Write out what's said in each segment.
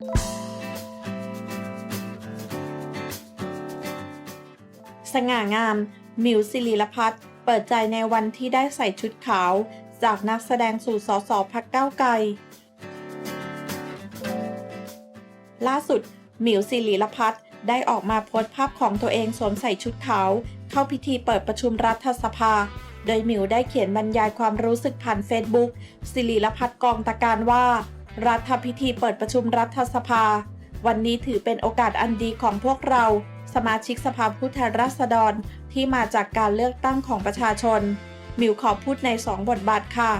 สง่างาม มิวสิริรพัฒน์เปิดใจในวันที่ได้ใส่ชุดขาว จากนักแสดงสู่สสพักเก้าไกล ล่าสุดหมิวสิริรพัฒน์ได้ออกมาโพสต์ภาพของตัวเองสวมใส่ชุดขาว เข้าพิธีเปิดประชุมรัฐสภา โดยหมิวได้เขียนบรรยายความรู้สึกผ่านเฟซบุ๊กสิริรพัฒน์กองตะการว่า รัฐพิธีเปิดประชุมรัฐสภา วันนี้ถือเป็นโอกาสอันดีของพวกเรา สมาชิกสภาผู้แทนราษฎรที่มาจากการเลือกตั้งของประชาชน มิวขอพูดใน 2 บทบาทค่ะ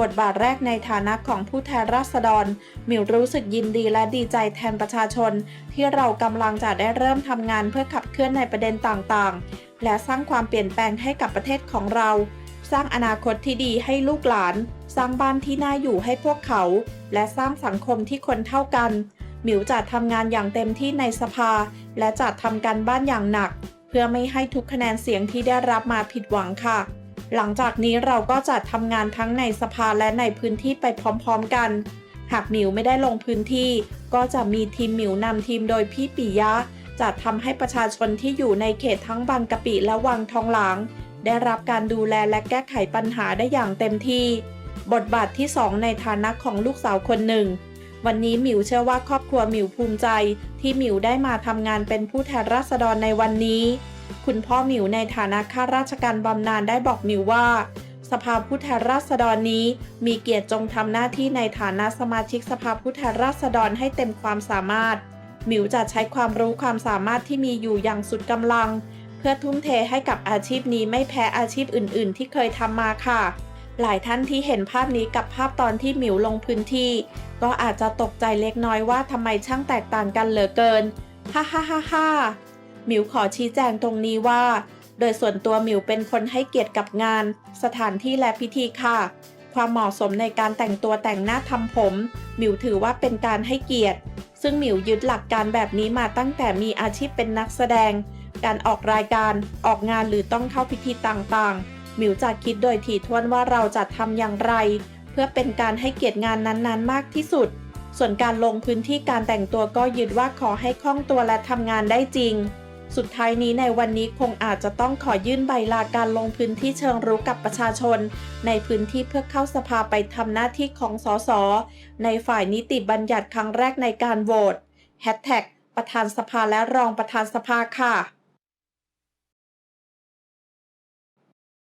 บทบาทแรกในฐานะของผู้แทนราษฎร มิวรู้สึกยินดีและดีใจแทนประชาชน ที่เรากำลังจะได้เริ่มทำงานเพื่อขับเคลื่อนในประเด็นต่างๆ และสร้างความเปลี่ยนแปลงให้กับประเทศของเรา สร้างอนาคตที่ดีให้ลูกหลาน สร้างบ้านที่น่าอยู่ให้พวกเขา และสร้างสังคมที่คนเท่ากัน หมิวจะทำงานอย่างเต็มที่ในสภา และจะทำการบ้านอย่างหนัก เพื่อไม่ให้ทุกคะแนนเสียงที่ได้รับมาผิดหวังค่ะ หลังจากนี้เราก็จะทำงานทั้งในสภาและในพื้นที่ไปพร้อมๆกัน หากหมิวไม่ได้ลงพื้นที่ ก็จะมีทีมหมิวนำทีมโดยพี่ปิยะจะทำให้ประชาชนที่อยู่ในเขตทั้งบางกะปิและวังทองหลาง ได้รับการดูแลและแก้ไขปัญหาได้อย่างเต็มที่ บทบาทที่ 2 ในฐานะของลูกสาวคนหนึ่ง วันนี้หมิวเชื่อว่าครอบครัวหมิวภูมิใจ ที่หมิวได้มาทำงานเป็นผู้แทนราษฎรในวันนี้ คุณพ่อหมิวในฐานะข้าราชการบำนาญได้บอกหมิวว่า สภาผู้แทนราษฎรนี้ มีเกียรติจงทำหน้าที่ในฐานะสมาชิกสภาผู้แทนราษฎรให้เต็มความสามารถหมิวจะใช้ความรู้ความสามารถที่มีอยู่อย่างสุดกำลัง เพื่อทุ่มเทให้กับอาชีพนี้ไม่แพ้อาชีพอื่น ๆ ที่เคยทำมาค่ะ หลายท่านที่เห็นภาพนี้กับภาพตอนที่หมิวลงพื้นที่ ก็อาจจะตกใจเล็กน้อยว่าทำไมช่างแตกต่างกันเหลือเกินฮ่าฮ่าฮ่าฮ่าหมิวขอชี้แจงตรงนี้ว่า โดยส่วนตัวหมิวเป็นคนให้เกียรติกับงาน สถานที่และพิธีค่ะ ความเหมาะสมในการแต่งตัวแต่งหน้าทำผมหมิวถือว่าเป็นการให้เกียรติ ซึ่งหมิวยึดหลักการแบบนี้มาตั้งแต่มีอาชีพเป็นนักแสดง การออกรายการ ออกงานหรือต้องเข้าพิธีต่างๆ หมิวจะคิดโดยถี่ถ้วนว่าเราจะทำอย่างไร เพื่อเป็นการให้เกียรติงานนั้นๆ มากที่สุด ส่วนการลงพื้นที่การแต่งตัวก็ยึดว่าขอให้คล่องตัวและทำงานได้จริง สุดท้ายนี้ในวันนี้คงอาจจะต้องขอยื่นใบลาการลงพื้นที่เชิงรุกกับประชาชน ในพื้นที่เพื่อเข้าสภาไปทำหน้าที่ของสสในฝ่ายนิติบัญญัติครั้งแรกในการโหวตแฮชแท็กประธานสภาและรองประธานสภาค่ะ